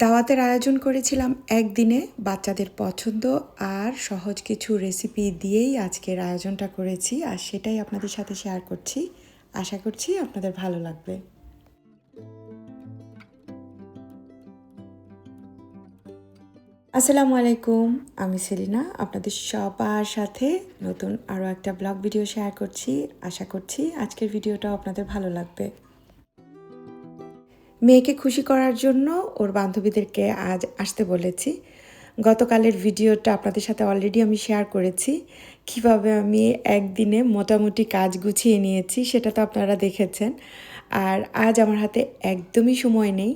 দাওয়াতের আয়োজন করেছিলাম একদিনে বাচ্চাদের পছন্দ আর সহজ কিছু রেসিপি দিয়েই আজকের আয়োজনটা করেছি আর সেটাই আপনাদের সাথে শেয়ার করছি। আশা করছি আপনাদের ভালো লাগবে। আসসালামু আলাইকুম, আমি সেলিনা। আপনাদের সবার সাথে নতুন আরও একটা ব্লগ ভিডিও শেয়ার করছি। আশা করছি আজকের ভিডিওটাও আপনাদের ভালো লাগবে। মেয়েকে খুশি করার জন্য ওর বান্ধবীদেরকে আজ আসতে বলেছি। গতকালের ভিডিওটা আপনাদের সাথে অলরেডি আমি শেয়ার করেছি। কীভাবে আমি একদিনে মোটামুটি কাজ গুছিয়ে নিয়েছি সেটা তো আপনারা দেখেছেন। আর আজ আমার হাতে একদমই সময় নেই।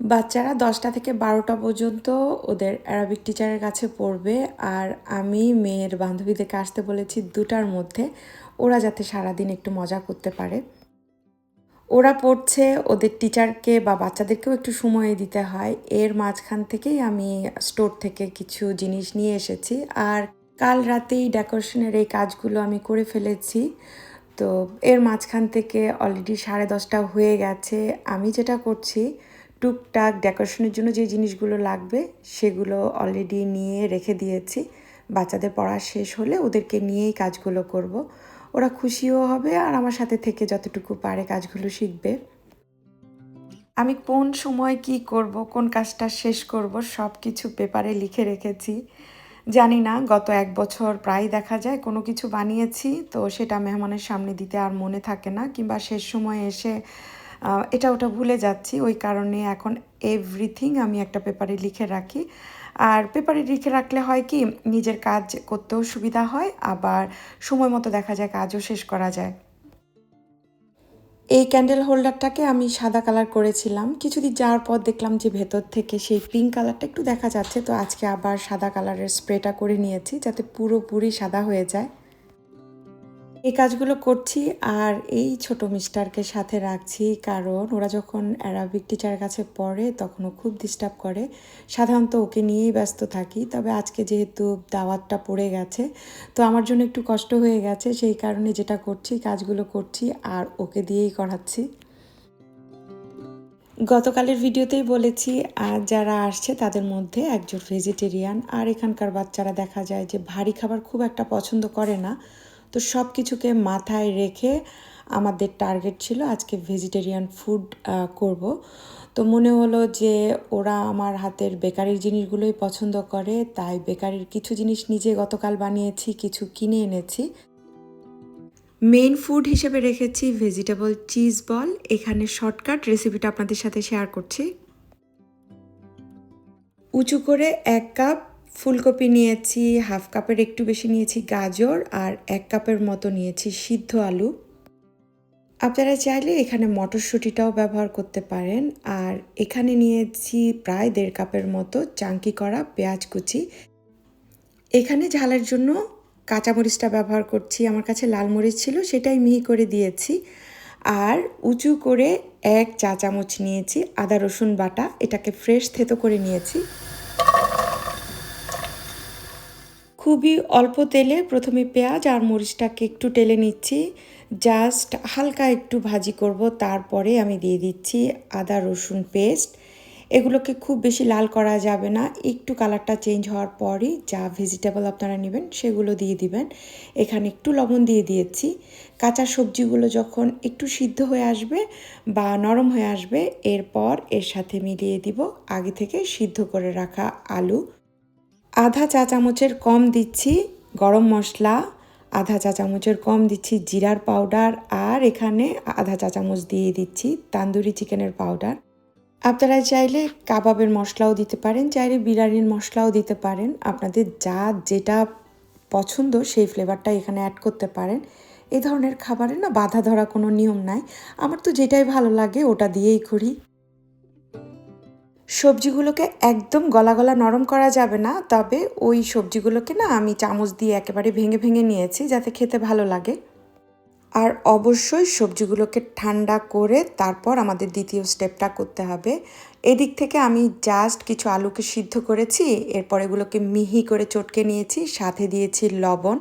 বাচ্চারা দশটা থেকে বারোটা পর্যন্ত ওদের অ্যারাবিক টিচারের কাছে পড়বে। আর আমি মেয়ের বান্ধবীদেরকে আসতে বলেছি দুটার মধ্যে। ওরা যাতে সারাদিন একটু মজা করতে পারে। ওরা পড়ছে, ওদের টিচারকে বা বাচ্চাদেরকেও একটু সময় দিতে হয়। এর মাঝখান থেকেই আমি স্টোর থেকে কিছু জিনিস নিয়ে এসেছি। আর কাল রাতেই ডেকোরেশনের এই কাজগুলো আমি করে ফেলেছি। তো এর মাঝখান থেকে অলরেডি সাড়ে দশটা হয়ে গেছে। আমি যেটা করছি, টুকটাক ডেকোরেশনের জন্য যে জিনিসগুলো লাগবে, সেগুলো অলরেডি নিয়ে রেখে দিয়েছি। বাচ্চাদের পড়া শেষ হলে ওদেরকে নিয়েই কাজগুলো করব। ওরা খুশিও হবে আর আমার সাথে থেকে যতটুকু পারে কাজগুলো শিখবে। আমি কোন সময় কি করব, কোন কাজটা শেষ করব সব কিছু পেপারে লিখে রেখেছি। জানি না, গত এক বছর প্রায় দেখা যায় কোনো কিছু বানিয়েছি, তো সেটা মেহমানের সামনে দিতে আর মনে থাকে না, কিংবা শেষ সময় এসে এটা ওটা ভুলে যাচ্ছি। ওই কারণে এখন এভরিথিং আমি একটা পেপারে লিখে রাখি। আর পেপারে লিখে রাখলে হয় কি, নিজের কাজ করতেও সুবিধা হয়, আবার সময় মতো দেখা যায় কাজও শেষ করা যায়। এই ক্যান্ডেল হোল্ডারটাকে আমি সাদা কালার করেছিলাম। কিছুদিন যাওয়ার পর দেখলাম যে ভেতর থেকে সেই পিঙ্ক কালারটা একটু দেখা যাচ্ছে, তো আজকে আবার সাদা কালারের স্প্রেটা করে নিয়েছি যাতে পুরোপুরি সাদা হয়ে যায়। এই কাজগুলো করছি আর এই ছোট মিস্টারকে সাথে রাখছি কারণ ওরা যখন অ্যারাবিক টিচারের কাছে পড়ে তখন ও খুব ডিস্টার্ব করে। সাধারণত ওকে নিয়েই ব্যস্ত থাকি, তবে আজকে যেহেতু দাওয়াতটা পড়ে গেছে, তো আমার জন্য একটু কষ্ট হয়ে গেছে, সেই কারণে যেটা করছি, কাজগুলো করছি আর ওকে দিয়েই করাচ্ছি। গতকালের ভিডিওতেই বলেছি, আর যারা আসছে তাদের মধ্যে একজন ভেজিটেরিয়ান আর এখানকার বাচ্চারা দেখা যায় যে ভারী খাবার খুব একটা পছন্দ করে না। তো সব কিছুকে মাথায় রেখে আমাদের টার্গেট ছিল আজকে ভেজিটেরিয়ান ফুড করব। তো মনে হলো যে ওরা আমার হাতের বেকারির জিনিসগুলোই পছন্দ করে, তাই বেকারির কিছু জিনিস নিজে গতকাল বানিয়েছি, কিছু কিনে এনেছি। মেইন ফুড হিসেবে রেখেছি ভেজিটেবল চিজ বল এখানে শর্টকাট রেসিপিটা আপনাদের সাথে শেয়ার করছি। উঁচু করে এক কাপ ফুলকপি নিয়েছি, হাফ কাপের একটু বেশি নিয়েছি গাজর আর এক কাপের মতো নিয়েছি সিদ্ধ আলু। আপনারা চাইলে এখানে মটরশুঁটিটাও ব্যবহার করতে পারেন। আর এখানে নিয়েছি প্রায় দেড় কাপের মতো চাঙ্কি করা পেঁয়াজ কুচি। এখানে ঝালের জন্য কাঁচামরিচটা ব্যবহার করছি। আমার কাছে লাল মরিচ ছিল, সেটাই মিহি করে দিয়েছি। আর উঁচু করে এক চা চামচ নিয়েছি আদা রসুন বাটা, এটাকে ফ্রেশ থেতো করে নিয়েছি। খুবই অল্প তেলে প্রথমে পেঁয়াজ আর মরিচটাকে একটু টেলে নিচ্ছি। জাস্ট হালকা একটু ভাজি করব, তারপরে আমি দিয়ে দিচ্ছি আদা, রসুন পেস্ট এগুলোকে খুব বেশি লাল করা যাবে না, একটু কালারটা চেঞ্জ হওয়ার পরই যা ভেজিটেবল আপনারা নেবেন সেগুলো দিয়ে দিবেন। এখানে একটু লবণ দিয়ে দিয়েছি। কাঁচা সবজিগুলো যখন একটু সিদ্ধ হয়ে আসবে বা নরম হয়ে আসবে, এরপর এর সাথে মিলিয়ে দিব আগে থেকে সিদ্ধ করে রাখা আলু। আধা চা চামচের কম দিচ্ছি গরম মশলা, আধা চা চামচের কম দিচ্ছি জিরার পাউডার আর এখানে আধা চা চামচ দিয়ে দিচ্ছি তান্দুরি চিকেনের পাউডার। আপনারা চাইলে কাবাবের মশলাও দিতে পারেন, চাইলে বিরিয়ানির মশলাও দিতে পারেন। আপনাদের যা যেটা পছন্দ সেই ফ্লেভারটা এখানে অ্যাড করতে পারেন। এই ধরনের খাবারে না বাধা ধরা কোনো নিয়ম নাই। আমার তো যেটাই ভালো লাগে ওটা দিয়েই করি। সবজিগুলোকে একদম গলা গলা নরম করা যাবে না, তবে ওই সবজিগুলোকে না আমি চামচ দিয়ে একেবারে ভেঙে ভেঙে নিয়েছি যাতে খেতে ভালো লাগে। আর অবশ্যই সবজিগুলোকে ঠান্ডা করে তারপর আমাদের দ্বিতীয় স্টেপটা করতে হবে। এদিক থেকে আমি জাস্ট কিছু আলুকে সিদ্ধ করেছি, এরপর এগুলোকে মিহি করে চটকে নিয়েছি, সাথে দিয়েছি লবণ।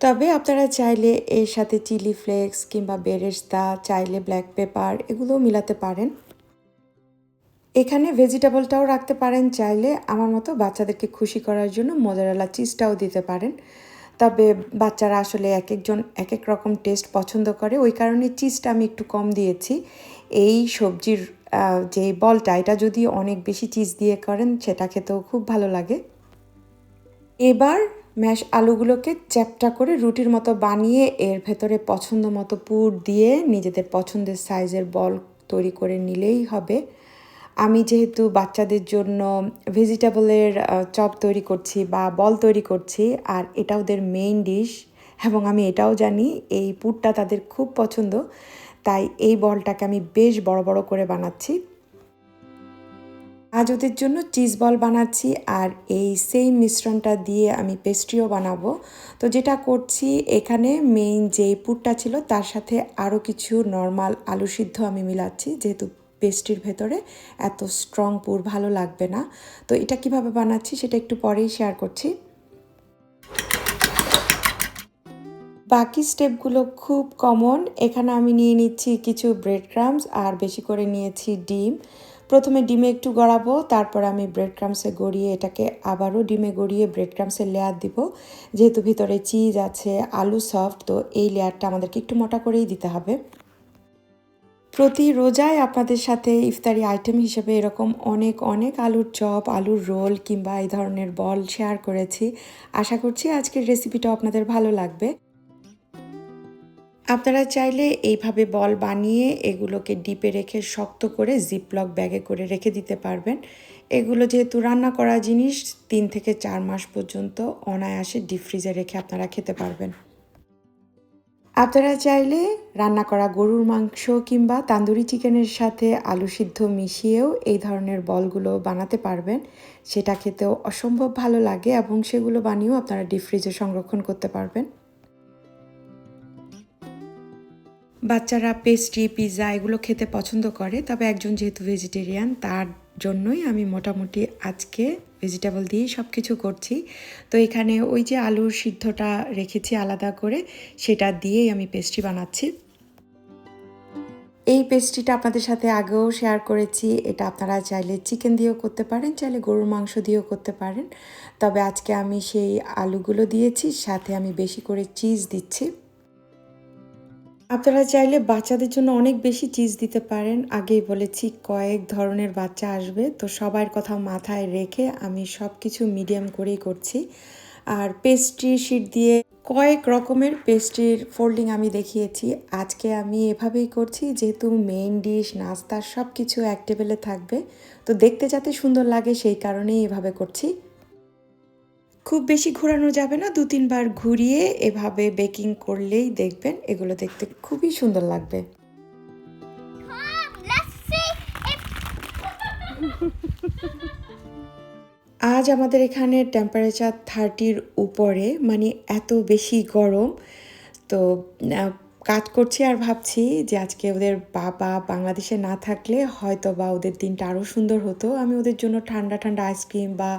তবে আপনারা চাইলে এর সাথে চিলি ফ্লেক্স কিংবা বেরেস্তা, চাইলে ব্ল্যাক পেপার এগুলোও মিলাতে পারেন। এখানে ভেজিটেবলটাও রাখতে পারেন চাইলে। আমার মতো বাচ্চাদেরকে খুশি করার জন্য মোজারেলা চিজটাও দিতে পারেন। তবে বাচ্চারা আসলে এক একজন এক এক রকম টেস্ট পছন্দ করে। ওই কারণে চিজটা আমি একটু কম দিয়েছি। এই সবজির যে বলটা, এটা যদি অনেক বেশি চিজ দিয়ে করেন, সেটা খেতেও খুব ভালো লাগে। এবার ম্যাশ আলুগুলোকে চ্যাপটা করে রুটির মতো বানিয়ে, এর ভেতরে পছন্দ মতো পুর দিয়ে নিজেদের পছন্দের সাইজের বল তৈরি করে নিলেই হবে। আমি যেহেতু বাচ্চাদের জন্য ভেজিটেবলের চপ তৈরি করছি বা বল তৈরি করছি, আর এটা ওদের মেইন ডিশ এবং আমি এটাও জানি এই পুরটা তাদের খুব পছন্দ, তাই এই বলটাকে আমি বেশ বড় বড় করে বানাচ্ছি। আজ ওদের জন্য চিজ বল বানাচ্ছি, আর এই সেম মিশ্রণটা দিয়ে আমি পেস্ট্রিও বানাবো। তো যেটা করছি এখানে মেইন যে পুরটা ছিল, তার সাথে আরও কিছু নর্মাল আলু সিদ্ধ আমি মিলাচ্ছি, যেহেতু পেস্ট্রির ভেতরে এত স্ট্রং পুর, ভালো লাগবে না। তো এটা কীভাবে বানাচ্ছি সেটা একটু পরেই শেয়ার করছি। বাকি স্টেপগুলো খুব কমন এখানে আমি নিয়ে নিচ্ছি কিছু ব্রেড ক্রামস আর বেশি করে নিয়েছি ডিম। প্রথমে ডিমে একটু গড়াবো, তারপর আমি ব্রেড ক্রামসে গড়িয়ে এটাকে আবারও ডিমে গড়িয়ে ব্রেড ক্রামসের লেয়ার দিব। যেহেতু ভিতরে চিজ আছে, আলু সফট তো এই লেয়ারটা আমাদেরকে একটু মোটা করেই দিতে হবে। প্রতি রোজায় আপনাদের সাথে ইফতারি আইটেম হিসেবে এরকম অনেক অনেক আলুর চপ, আলুর রোল কিংবা এই ধরনের বল শেয়ার করেছি। আশা করছি আজকের রেসিপিটা আপনাদের ভালো লাগবে। আপনারা চাইলে এইভাবে বল বানিয়ে এগুলোকে ডিপে রেখে শক্ত করে জিপলক ব্যাগে করে রেখে দিতে পারবেন। এগুলো যেহেতু রান্না করা জিনিস, তিন থেকে চার মাস পর্যন্ত অনায়াসে ডিপ ফ্রিজে রেখে আপনারা খেতে পারবেন। আপনারা চাইলে রান্না করা গরুর মাংস কিংবা তান্দুরি চিকেনের সাথে আলু সিদ্ধ মিশিয়েও এই ধরনের বলগুলো বানাতে পারবেন। সেটা খেতেও অসম্ভব ভালো লাগে এবং সেগুলো বানিয়েও আপনারা ডিপ ফ্রিজে সংরক্ষণ করতে পারবেন। বাচ্চারা পেস্ট্রি পিৎজা এগুলো খেতে পছন্দ করে, তবে একজন যেহেতু ভেজিটেরিয়ান তার জন্যই আমি মোটামুটি আজকে ভেজিটেবল দিয়েই সব কিছু করছি। তো এখানে ওই যে আলুর সিদ্ধটা রেখেছি আলাদা করে, সেটা দিয়েই আমি পেস্ট্রি বানাচ্ছি। এই পেস্ট্রিটা আপনাদের সাথে আগেও শেয়ার করেছি, এটা আপনারা চাইলে চিকেন দিয়েও করতে পারেন, চাইলে গরুর মাংস দিয়েও করতে পারেন। তবে আজকে আমি সেই আলুগুলো দিয়েছি, সাথে আমি বেশি করে চিজ দিচ্ছি। আপনারা চাইলে বাচ্চাদের জন্য অনেক বেশি চিজ দিতে পারেন। আগেই বলেছি, কয়েক ধরনের বাচ্চা আসবে। তো সবার কথা মাথায় রেখে আমি সব কিছু মিডিয়াম করেই করছি। আর পেস্ট্রি শিট দিয়ে কয়েক রকমের পেস্ট্রির ফোল্ডিং আমি দেখিয়েছি। আজকে আমি এভাবেই করছি, যেহেতু মেইন ডিশ নাস্তা সব কিছু এক টেবিলে থাকবে। তো দেখতে যাতে সুন্দর লাগে সেই কারণেই এভাবে করছি। খুব বেশি ঘোরানো যাবে না, দু তিনবার ঘুরিয়ে এভাবে বেকিং করলেই দেখবেন এগুলো দেখতে খুবই সুন্দর লাগবে। আজ আমাদের এখানে টেম্পারেচার থার্টির উপরে মানে এত বেশি গরম। তো কাজ করছি আর ভাবছি যে আজকে ওদের বাবা বাংলাদেশে না থাকলে হয়তো বা ওদের দিনটা আরও সুন্দর হতো। আমি ওদের জন্য ঠান্ডা ঠান্ডা আইসক্রিম বা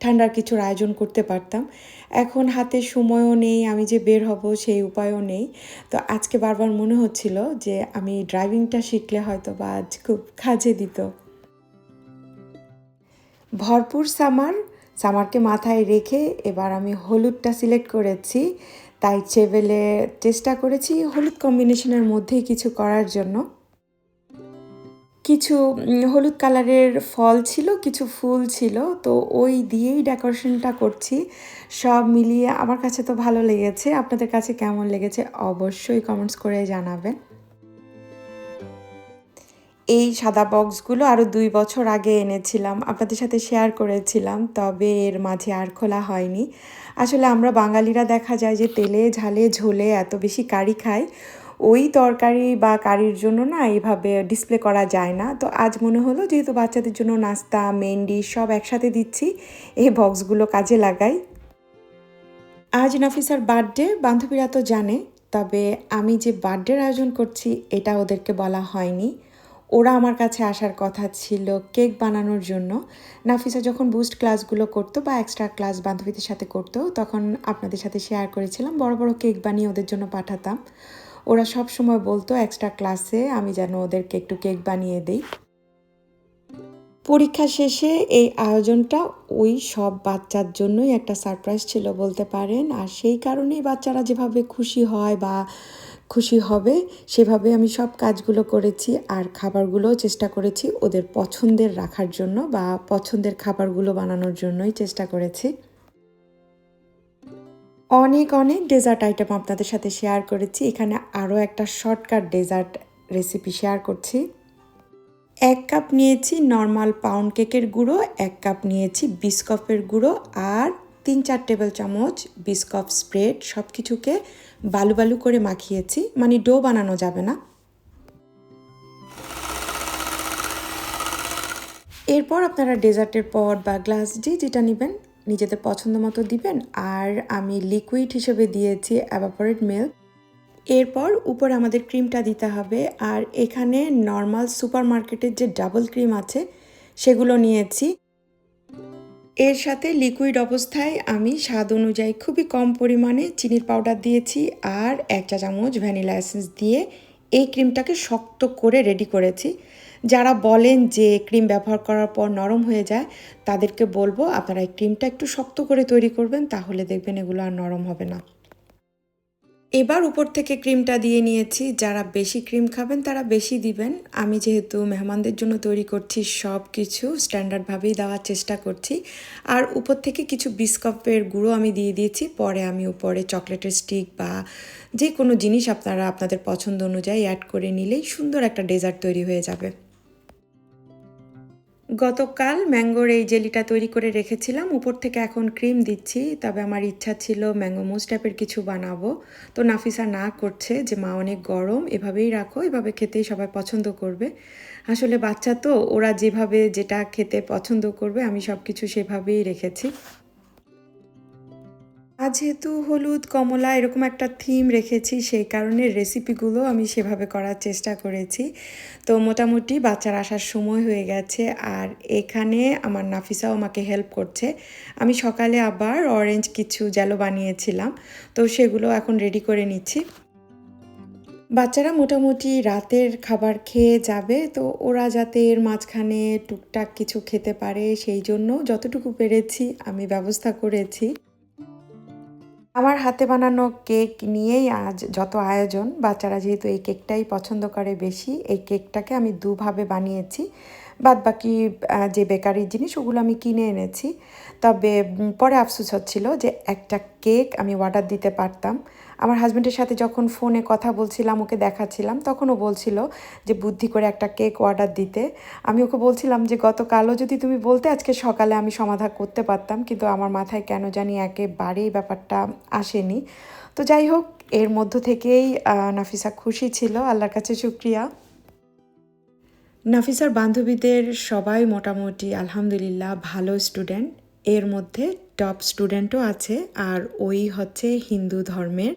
ঠান্ডার কিছুর আয়োজন করতে পারতাম। এখন হাতে সময়ও নেই, আমি যে বের হব সেই উপায়ও নেই। তো আজকে বারবার মনে হচ্ছিল যে আমি ড্রাইভিংটা শিখলে হয়তো বা আজ খুব কাজে দিত। ভরপুর সামার, সামারকে মাথায় রেখে এবার আমি হলুদটা সিলেক্ট করেছি। তাই চেভেলে চেষ্টা করেছি হলুদ কম্বিনেশনের মধ্যেই কিছু করার জন্য। কিছু হলুদ কালারের ফল ছিল, কিছু ফুল ছিল, তো ওই দিয়েই ডেকোরেশনটা করছি। সব মিলিয়ে আমার কাছে তো ভালো লেগেছে। আপনাদের কাছে কেমন লেগেছে অবশ্যই কমেন্টস করে জানাবেন। এই সাদা বক্সগুলো আরও দুই বছর আগে এনেছিলাম, আপনাদের সাথে শেয়ার করেছিলাম, তবে এর মাঝে আর খোলা হয়নি। আসলে আমরা বাঙালিরা দেখা যায় যে তেলে ঝালে ঝোলে এত বেশি কারি খাই। ওই তরকারি বা কারির জন্য না এইভাবে ডিসপ্লে করা যায় না। তো আজ মনে হলো যেহেতু বাচ্চাদের জন্য নাস্তা মেন ডিশ সব একসাথে দিচ্ছি, এই বক্সগুলো কাজে লাগাই। আজ নাফিসার বার্থডে বান্ধবীরা তো জানে, তবে আমি যে বার্থডের আয়োজন করছি এটা ওদেরকে বলা হয়নি। ওরা আমার কাছে আসার কথা ছিল কেক বানানোর জন্য। নাফিসা যখন বুস্ট ক্লাসগুলো করতো বা এক্সট্রা ক্লাস বান্ধবীদের সাথে করতো, তখন আপনাদের সাথে শেয়ার করেছিলাম, বড় বড় কেক বানিয়ে ওদের জন্য পাঠাতাম। ওরা সব সময় বলতো এক্সট্রা ক্লাসে আমি যেন ওদেরকে একটু কেক বানিয়ে দেই। পরীক্ষা শেষে এই আয়োজনটা ওই সব বাচ্চার জন্যই একটা সারপ্রাইজ ছিল বলতে পারেন। আর সেই কারণেই বাচ্চারা যেভাবে খুশি হয় বা খুশি হবে, সেভাবে আমি সব কাজগুলো করেছি আর খাবারগুলোও চেষ্টা করেছি ওদের পছন্দের রাখার জন্য বা পছন্দের খাবারগুলো বানানোর জন্যই চেষ্টা করেছি। অনেক অনেক ডেজার্ট আইটেম আপনাদের সাথে শেয়ার করেছি। এখানে আরও একটা শর্টকাট ডেজার্ট রেসিপি শেয়ার করছি। এক কাপ নিয়েছি নর্মাল পাউন্ড কেকের গুঁড়ো, এক কাপ নিয়েছি বিস্কফের গুঁড়ো আর তিন, চার টেবিল চামচ বিস্কফ স্প্রেড সব কিছুকে বালু বালু করে মাখিয়েছি। মানে ডো বানানো যাবে না। এরপর আপনারা ডেজার্টের পট বা গ্লাস যে যেটা নেবেন নিজেদের পছন্দ মতো দিবেন। আর আমি লিকুইড হিসেবে দিয়েছি অ্যাভাপোরেট মিল্ক এরপর উপরে আমাদের ক্রিমটা দিতে হবে। আর এখানে নর্মাল সুপার মার্কেটের যে ডাবল ক্রিম আছে, সেগুলো নিয়েছি। এর সাথে লিকুইড অবস্থায় আমি স্বাদ অনুযায়ী খুবই কম পরিমাণে চিনির পাউডার দিয়েছি। আর এক চা চামচ ভ্যানিলা এসেন্স দিয়ে এই ক্রিমটাকে শক্ত করে রেডি করেছি। যারা বলেন যে ক্রিম ব্যবহার করার পর নরম হয়ে যায়, তাদেরকে বলব আপনারা এই ক্রিমটা একটু শক্ত করে তৈরি করবেন, তাহলে দেখবেন এগুলো আর নরম হবে না। এবার উপর থেকে ক্রিমটা দিয়ে নিয়েছি। যারা বেশি ক্রিম খাবেন তারা বেশি দিবেন। আমি যেহেতু মেহমানদের জন্য তৈরি করছি সব কিছু স্ট্যান্ডার্ডভাবেই দেওয়ার চেষ্টা করছি। আর উপর থেকে কিছু বিস্কপের গুঁড়ো আমি দিয়ে দিয়েছি। পরে আমি উপরে চকলেটের স্টিক বা যে কোনো জিনিস আপনারা আপনাদের পছন্দ অনুযায়ী অ্যাড করে নিলেই সুন্দর একটা ডেজার্ট তৈরি হয়ে যাবে। গতকাল ম্যাঙ্গোর এই জেলিটা তৈরি করে রেখেছিলাম। উপর থেকে এখন ক্রিম দিচ্ছি, তবে আমার ইচ্ছা ছিল ম্যাঙ্গো মুজ টাইপের কিছু বানাবো। তো নাফিসা না করছে যে, মা, অনেক গরম, এভাবেই রাখো, এভাবে খেতেই সবাই পছন্দ করবে। আসলে বাচ্চা তো, ওরা যেভাবে যেটা খেতে পছন্দ করবে, আমি সব কিছু সেভাবেই রেখেছি। আজ যেহেতু হলুদ, কমলা এরকম একটা থিম রেখেছি, সেই কারণে রেসিপিগুলো আমি সেভাবে করার চেষ্টা করেছি। তো মোটামুটি বাচ্চার আসার সময় হয়ে গেছে আর এখানে আমার নাফিসাও আমাকে হেল্প করছে। আমি সকালে আবার অরেঞ্জ কিছু জ্যালো বানিয়েছিলাম, তো সেগুলো এখন রেডি করে নিচ্ছি। বাচ্চারা মোটামুটি রাতের খাবার খেয়ে যাবে, তো ওরা যাতে এর মাঝখানে টুকটাক কিছু খেতে পারে, সেই জন্য যতটুকু পেরেছি আমি ব্যবস্থা করেছি। আমার হাতে বানানো কেক নিয়েই আজ যত আয়োজন, বাচ্চারা যেহেতু এই কেকটাই পছন্দ করে বেশি, এই কেকটাকে আমি দুভাবে বানিয়েছি। বাদ বাকি যে বেকারির জিনিস, ওগুলো আমি কিনে এনেছি। তবে পরে আফসুস হচ্ছিল যে একটা কেক আমি অর্ডার দিতে পারতাম। আমার হাজব্যান্ডের সাথে যখন ফোনে কথা বলছিলাম, ওকে দেখাচ্ছিলাম, তখন ও বলছিল যে, বুদ্ধি করে একটা কেক অর্ডার দিতে। আমি ওকে বলছিলাম যে, গতকালও যদি তুমি বলতে, আজকে সকালে আমি সমাধান করতে পারতাম, কিন্তু আমার মাথায় কেন জানি একেবারেই ব্যাপারটা আসেনি। তো যাই হোক, এর মধ্য থেকেই নাফিসা খুশি ছিল। আল্লাহর কাছে শুক্রিয়া। নাফিসার বান্ধবীদের সবাই মোটামুটি, আলহামদুলিল্লাহ, ভালো স্টুডেন্ট এর মধ্যে টপ স্টুডেন্টও আছে, আর ওই হচ্ছে হিন্দু ধর্মের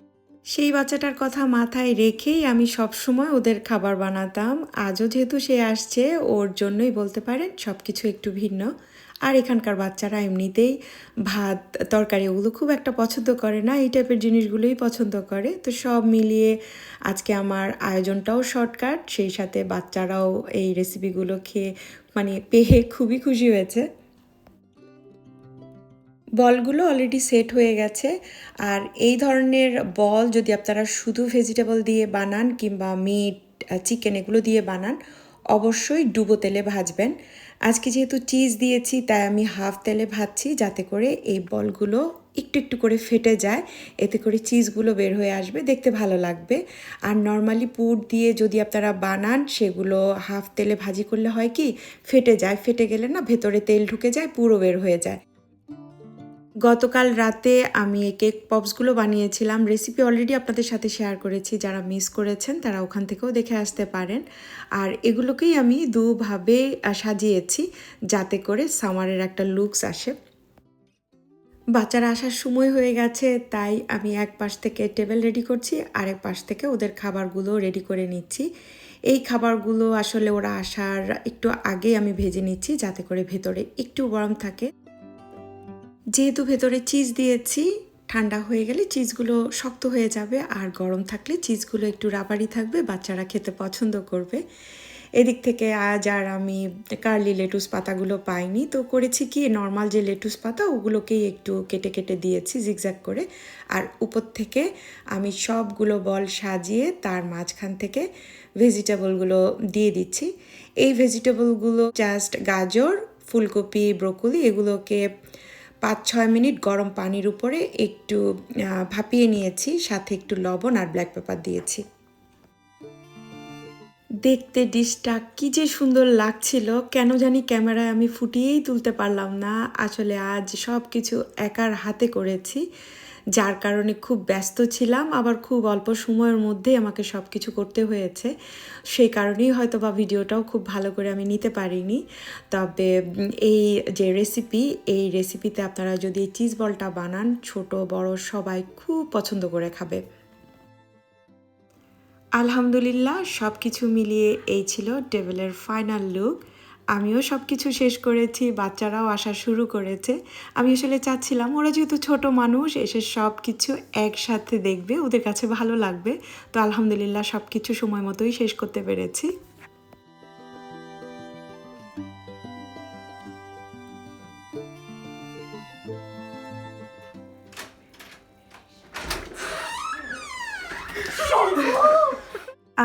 সেই বাচ্চাটার কথা মাথায় রেখেই আমি সবসময় ওদের খাবার বানাতাম। আজও যেহেতু সে আসছে, ওর জন্যই বলতে পারেন সব কিছু একটু ভিন্ন। আর এখানকার বাচ্চারা এমনিতেই ভাত, তরকারি ওগুলো খুব একটা পছন্দ করে না, এই টাইপের জিনিসগুলোই পছন্দ করে। তো সব মিলিয়ে আজকে আমার আয়োজনটাও শর্টকাট সেই সাথে বাচ্চারাও এই রেসিপিগুলো খেয়ে মানে পেয়ে খুবই খুশি হয়েছে। বলগুলো অলরেডি সেট হয়ে গেছে। আর এই ধরনের বল যদি আপনারা শুধু ভেজিটেবল দিয়ে বানান কিংবা মিট চিকেন এগুলো দিয়ে বানান, অবশ্যই ডুবো তেলে ভাজবেন। আজকে যেহেতু চিজ দিয়েছি, তাই আমি হাফ তেলে ভাজছি যাতে করে এই বলগুলো একটু একটু করে ফেটে যায়। এতে করে চিজগুলো বের হয়ে আসবে, দেখতে ভালো লাগবে। আর নর্মালি পুর দিয়ে যদি আপনারা বানান, সেগুলো হাফ তেলে ভাজি করলে হয় কি, ফেটে যায়। ফেটে গেলে না ভেতরে তেল ঢুকে যায়, পুরো বের হয়ে যায়। গতকাল রাতে আমি এই কেক পপসগুলো বানিয়েছিলাম। রেসিপি অলরেডি আপনাদের সাথে শেয়ার করেছি। যারা মিস করেছেন, তারা ওখান থেকেও দেখে আসতে পারেন। আর এগুলোকেই আমি দুভাবে সাজিয়েছি যাতে করে সামারের একটা লুকস আসে। বাচ্চারা আসার সময় হয়ে গেছে, তাই আমি এক পাশ থেকে টেবিল রেডি করছি, আরেক পাশ থেকে ওদের খাবারগুলো রেডি করে নিচ্ছি। এই খাবারগুলো আসলে ওরা আসার একটু আগে আমি ভেজে নিচ্ছি, যাতে করে ভেতরে একটু গরম থাকে। যেহেতু ভেতরে চিজ দিয়েছি, ঠান্ডা হয়ে গেলে চিজগুলো শক্ত হয়ে যাবে আর গরম থাকলে চিজগুলো একটু রাবারি থাকবে, বাচ্চারা খেতে পছন্দ করবে। এদিক থেকে আজ আর আমি কার্লি লেটুস পাতাগুলো পাইনি। তো করেছি কি নর্মাল যে লেটুস পাতা, ওগুলোকেই একটু কেটে কেটে দিয়েছি জিগজ্যাগ করে। আর উপর থেকে আমি সবগুলো বল সাজিয়ে তার মাঝখান থেকে ভেজিটেবলগুলো দিয়ে দিচ্ছি। এই ভেজিটেবলগুলো জাস্ট গাজর, ফুলকপি, ব্রোকলি, এগুলোকে পাঁচ ছয় মিনিট গরম পানির উপরে একটু ভাপিয়ে নিয়েছি, সাথে একটু লবণ আর ব্ল্যাক পেপার দিয়েছি। দেখতে ডিশটা কি যে সুন্দর লাগছিল, কেন জানি ক্যামেরায় আমি ফুটিয়েই তুলতে পারলাম না। আসলে আজ সব কিছু একার হাতে করেছি। যার কারণে খুব ব্যস্ত ছিলাম, আবার খুব অল্প সময়ের মধ্যেই আমাকে সব কিছু করতে হয়েছে। সেই কারণেই হয়তো বা ভিডিওটাও খুব ভালো করে আমি নিতে পারিনি। তবে, এই যে রেসিপি এই রেসিপিতে আপনারা যদি চিজ বলটা বানান, ছোট, বড়, সবাই খুব পছন্দ করে খাবে। আলহামদুলিল্লাহ সব কিছু মিলিয়ে এই ছিল টেবিলের ফাইনাল লুক আমিও সব কিছু শেষ করেছি, বাচ্চারাও আসা শুরু করেছে। আমি আসলে চাচ্ছিলাম ওরা যেহেতু ছোট মানুষ, এসে সব কিছু একসাথে দেখবে, ওদের কাছে ভালো লাগবে। তো আলহামদুলিল্লাহ সব কিছু সময় মতোই শেষ করতে পেরেছি।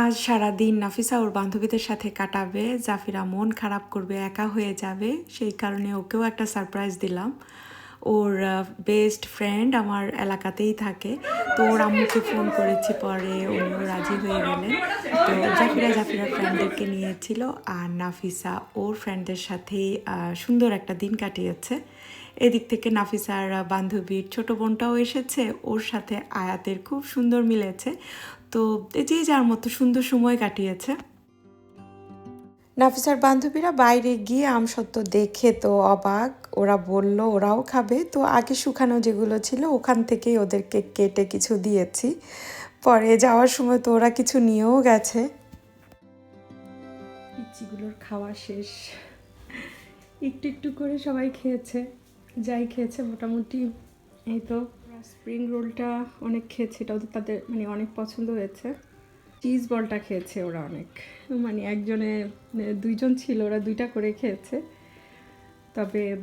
আজ সারাদিন নাফিসা ওর বান্ধবীদের সাথে কাটাবে, জাফিরা মন খারাপ করবে, একা হয়ে যাবে, সেই কারণে ওকেও একটা সারপ্রাইজ দিলাম। ওর বেস্ট ফ্রেন্ড আমার এলাকাতেই থাকে, তো ওর আম্মুকে ফোন করেছি, পরে উনিও রাজি হয়ে গেলেন। তো জাফিরা জাফিরা ফ্রেন্ডদেরকে নিয়েছিল আর নাফিসা ওর ফ্রেন্ডদের সাথেই সুন্দর একটা দিন কাটিয়েছে। এদিক থেকে নাফিসার বান্ধবীর ছোট বোনটাও এসেছে, ওর সাথে আয়াতের খুব সুন্দর মিলেছে। তো যে যার মতো সুন্দর সময় কাটিয়েছে। নাফিসার বান্ধবীরা বাইরে গিয়ে আম আমসত্ত্ব দেখে তো অবাক। ওরা বলল ওরাও খাবে। তো আগে শুকানো যেগুলো ছিল ওখান থেকেই ওদেরকে কেটে কিছু দিয়েছি। পরে যাওয়ার সময় তো ওরা কিছু নিয়েও গেছে। লিচিগুলোর খাওয়া শেষ। একটু একটু করে সবাই খেয়েছে যাই খেয়েছে মোটামুটি। এই তো। স্প্রিং রোলটা অনেক খেয়েছে, এটা ওদের তাদের মানে অনেক পছন্দ হয়েছে। চিজ বলটা খেয়েছে ওরা অনেক। মানে একজনে মানে দুইজন ছিল, ওরা দুইটা করে খেয়েছে। তবে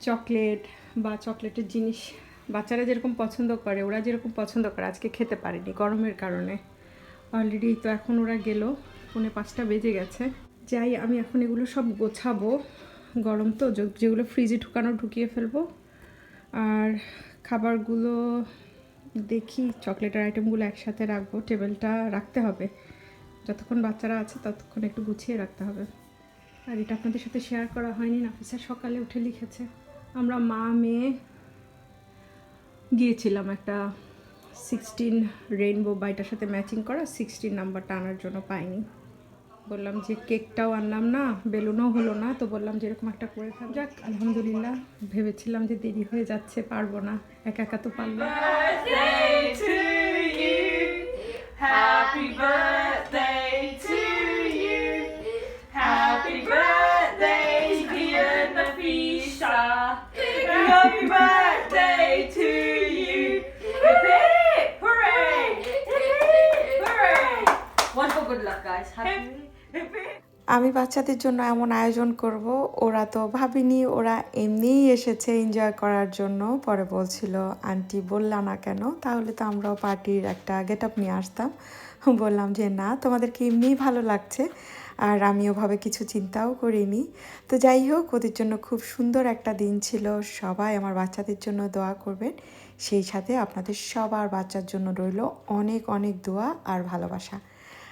চকলেট বা চকলেটের জিনিস বাচ্চারা যেরকম পছন্দ করে, ওরা যেরকম পছন্দ করে, আজকে খেতে পারেনি গরমের কারণে। অলরেডি তো এখন ওরা গেল, পৌনে পাঁচটা বেজে গেছে। যাই, আমি এখন এগুলো সব গোছাবো। গরম তো, যেগুলো ফ্রিজে ঢুকানো, ঢুকিয়ে ফেলব। আর খাবারগুলো দেখি চকলেটের আইটেমগুলো একসাথে রাখব টেবিলটা রাখতে হবে। যতক্ষণ বাচ্চারা আছে ততক্ষণ একটু গুছিয়ে রাখতে হবে। আর এটা আপনাদের সাথে শেয়ার করা হয়নি, নাফিসা সকালে উঠে লিখেছে। আমরা মা, মেয়ে গিয়েছিলাম একটা সিক্সটিন রেইনবো বাইটার সাথে ম্যাচিং করা সিক্সটিন নাম্বারটা আনার জন্য পাইনি। বললাম যে কেকটাও আনলাম না, বেলুনও হলো না, তো বললাম যে এরকম একটা করে খাব। যাক, আলহামদুলিল্লাহ, ভেবেছিলাম যে দেরি হয়ে যাচ্ছে, পারব না, একা একা তো পারলাম। Happy birthday good luck, guys. Happy hip hip. আমি বাচ্চাদের জন্য এমন আয়োজন করব ওরা তো ভাবিনি ওরা এমনিই এসেছে এনজয় করার জন্য। পরে বলছিল আন্টি বললাম না কেন? তাহলে তো আমরাও পার্টির একটা গেট আপ নিয়ে আসতাম। বললাম যে না তোমাদেরকে এমনিই ভালো লাগছে আর আমি ওভাবে কিছু চিন্তাও করিনি। তো যাই হোক ওদের জন্য খুব সুন্দর একটা দিন ছিল। সবাই আমার বাচ্চাদের জন্য দোয়া করবেন। সেই সাথে আপনাদের সবার বাচ্চার জন্য রইল অনেক অনেক দোয়া আর ভালোবাসা।